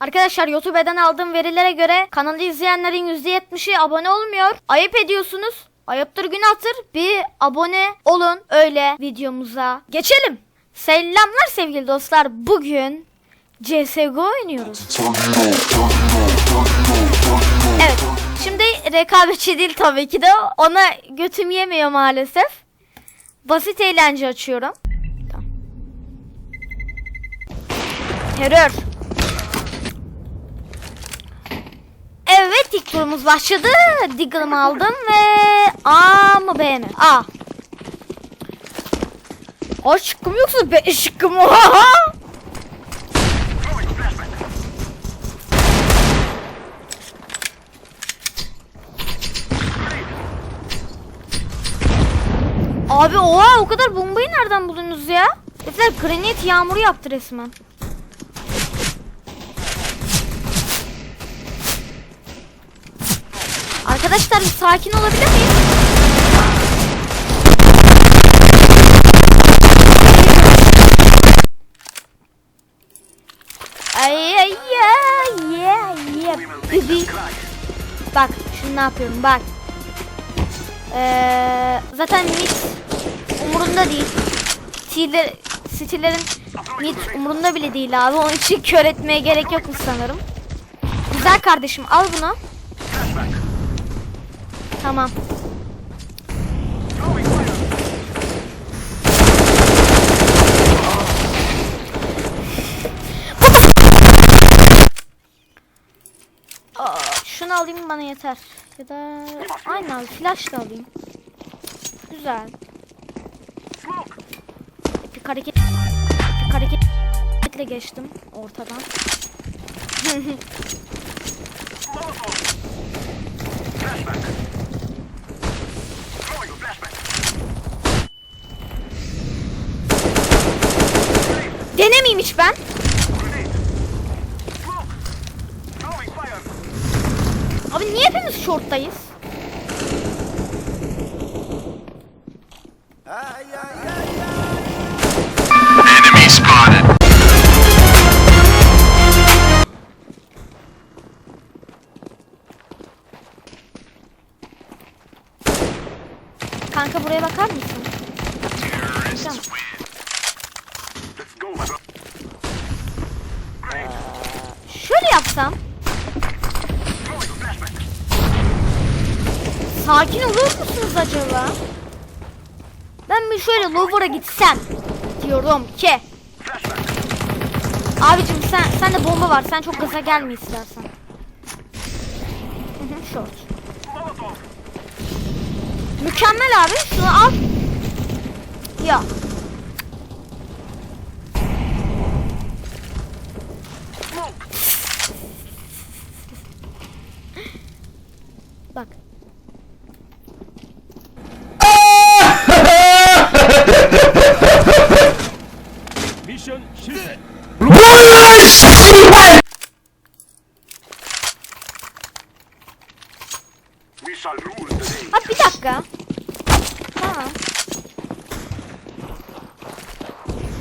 Arkadaşlar YouTube'dan aldığım verilere göre kanalı izleyenlerin %70'i abone olmuyor. Ayıp ediyorsunuz. Ayıptır günahtır. Bir abone olun öyle videomuza. Geçelim. Selamlar sevgili dostlar. Bugün CSGO oynuyoruz. Evet. Şimdi rekabetçi değil tabii ki de. Ona götüm yemiyor maalesef. Basit eğlence açıyorum. Terör. Evet ilk turumuz başladı. Diggle'ımı aldım ve A mı B mi? A. A şıkkım yoksa B şıkkım. Abi oha o kadar bombayı nereden buldunuz ya? Herifler granit yağmuru yaptı resmen. Arkadaşlar sakin olabilir miyiz? Ay ay ay yeah yeah baby. Bak şimdi ne yapıyorum bak. Ee, zaten mid umurunda değil. Stiller, stillerin mid umurunda bile değil abi. Onun için kör etmeye gerek yok sanırım. Güzel kardeşim al bunu. Tamam. Şunu alayım bana yeter. Ya da aynen abi flash da alayım. Güzel. Bir hareket bir hareketle geçtim ortadan. Denemeyeyim hiç ben. Abi niye hepimiz shorttayız? Ben bir şöyle lower'a gitsem diyorum ki. Abicim sen sen de bomba var. Sen çok gaza gelme istersen. Short. Mükemmel abi. Şunu al. Ya. Bak. А bir dakika. Tamam.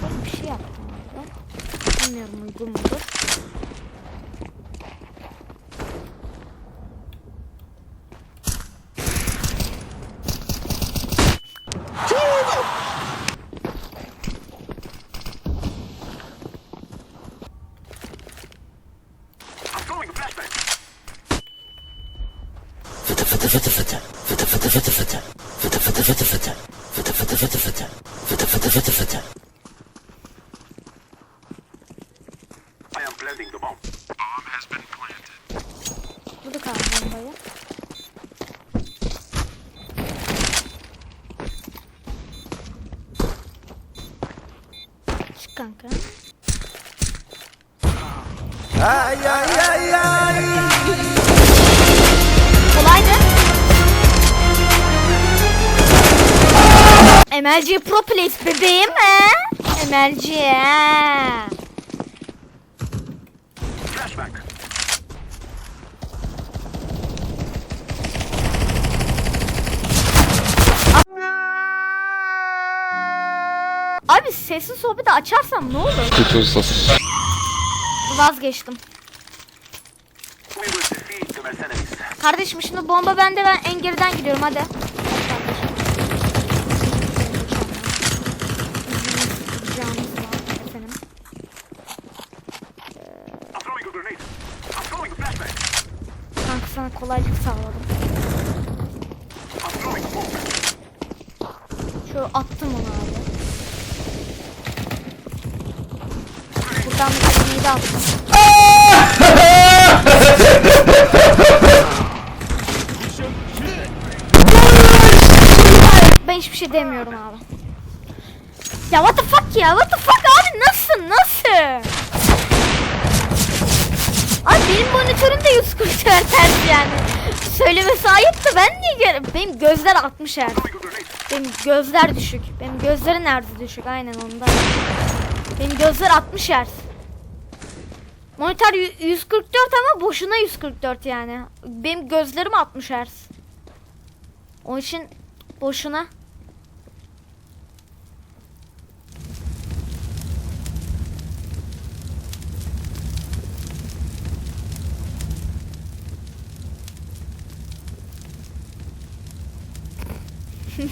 Bak bir şey yaptım orada. Bilmiyorum uygun mudur. fata fata fata fata fata fata fata fata fata fata fata fata fata fata MLG Pro Place bebeğim he. MLG. Flashbang. Abi sessiz sohbeti açarsam ne olur? Kötü ustasın. Vazgeçtim. Kardeşim şimdi bomba bende ben en geriden gidiyorum hadi. Şöyle attım onu abi. Buradan bir tekniği de attım. ben hiçbir şey demiyorum abi. Ya what the fuck ya what the fuck abi nasıl nasıl? Abi benim monitörüm de 140 Hz yani. Söylemesi ayıp da ben niye gör Benim gözler 60 Hz. Throwing a grenade. Benim gözler düşük. Benim gözlerin nerede düşük? Aynen ondan. Benim gözler 60 Hz. Monitör yü- 144 ama boşuna 144 yani. Benim gözlerim 60 Hz. Onun için boşuna.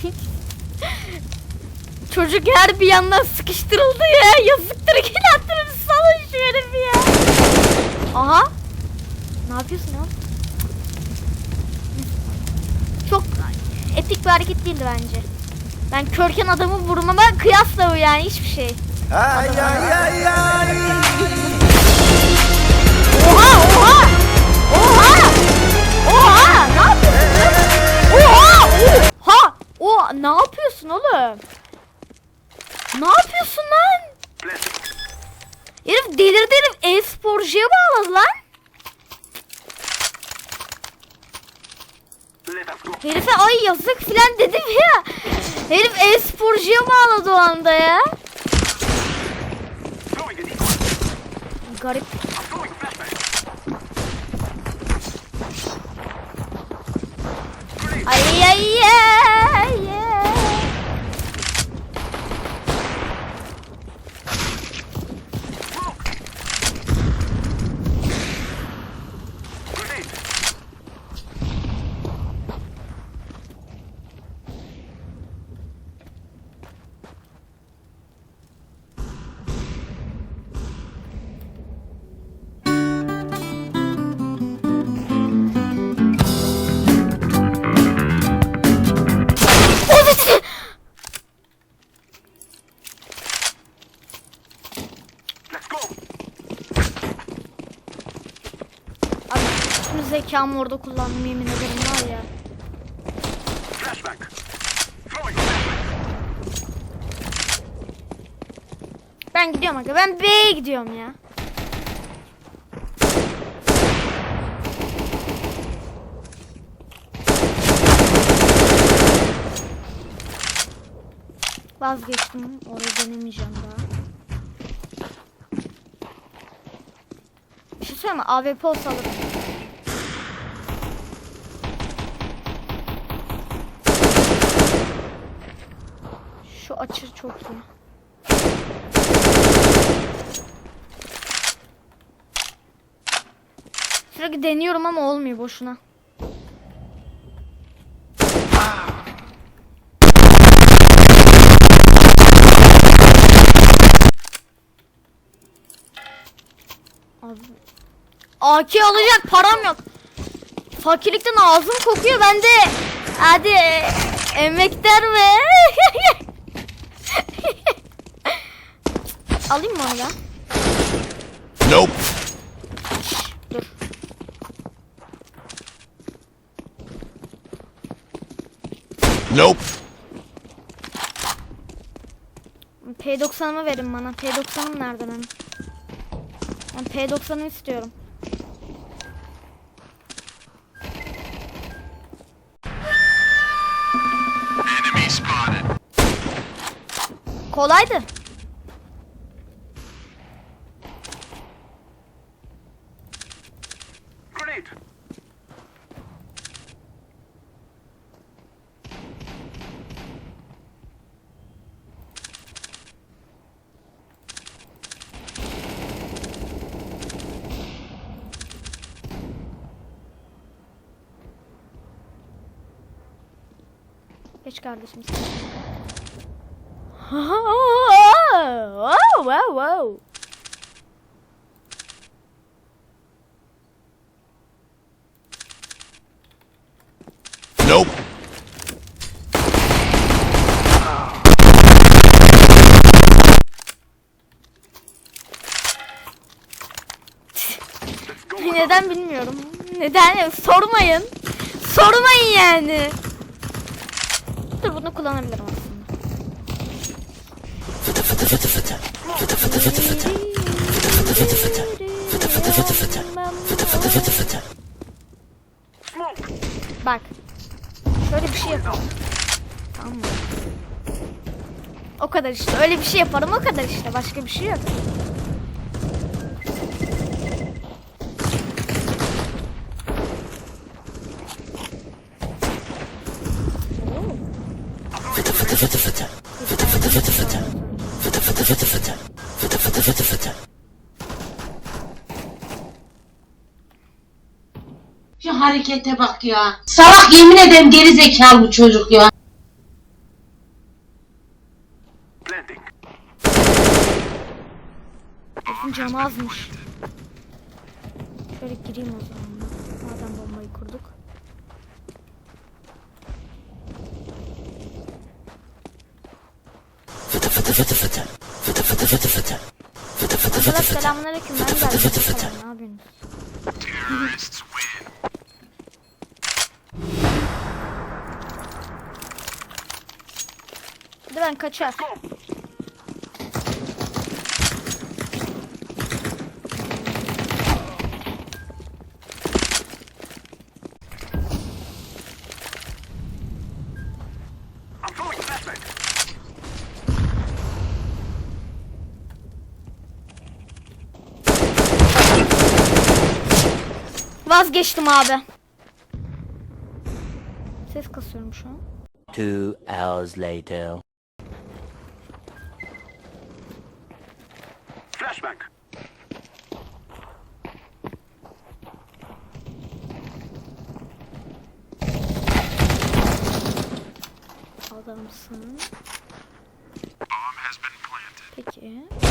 Çocuk her bir yandan sıkıştırıldı ya. Yazıktır bir salın şu herifi ya. Aha. Ne yapıyorsun ya? Çok epik bir hareket değildi bence. Ben körken adamı vurmama kıyasla bu yani hiçbir şey. Ay ay ay ay. Ne yapıyorsun oğlum? Ne yapıyorsun lan? Herif delirdi herif e-sporcuya bağladı lan. Herife ay yazık filan dedim ya. Herif e-sporcuya bağladı o anda ya. Garip. Zekamı orada kullandım yemin ederim var ya. Ben gidiyorum aga. Ben B'ye gidiyorum ya. Vazgeçtim. Orayı denemeyeceğim daha. Bir şey söyleyeyim mi? AWP olsa alırım. Şu açı çok iyi. Sürekli deniyorum ama olmuyor boşuna. Abi. AK alacak param yok. Fakirlikten ağzım kokuyor ben de hadi e, emekler ve Alayım mı onu da? Nope. Dur. Nope. P90'ımı verin bana. P90'ım nerede benim? Ben P90'ımı istiyorum. Kolaydı. Kardeşim sen. wow, wow, wow. Nope. Neden bilmiyorum. Neden? Sormayın. Sormayın yani. Bunu kullanabilirim aslında. Bak. Şöyle bir şey yapalım. Tamam mı? O kadar işte. Öyle bir şey yaparım o kadar işte. Başka bir şey yok. Şu harekete bak ya. Salak yemin ederim geri zekalı bu çocuk ya. Canı azmış. Şöyle gireyim o zaman. ben. Madem bombayı kurduk. Arkadaşlar selamünaleyküm ben geldim. Selam, Ne yapıyorsunuz? Terrorists win. Hadi ben kaçar. Vazgeçtim abi. Ses kasıyorum şu an. Two hours later. Flashbang. Adamsın. Bomb has been planted. Peki.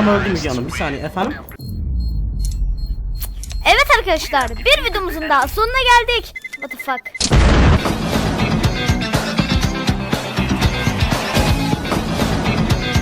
Adam öldü mü canım? Bir saniye efendim. Evet arkadaşlar bir videomuzun daha sonuna geldik. What the fuck.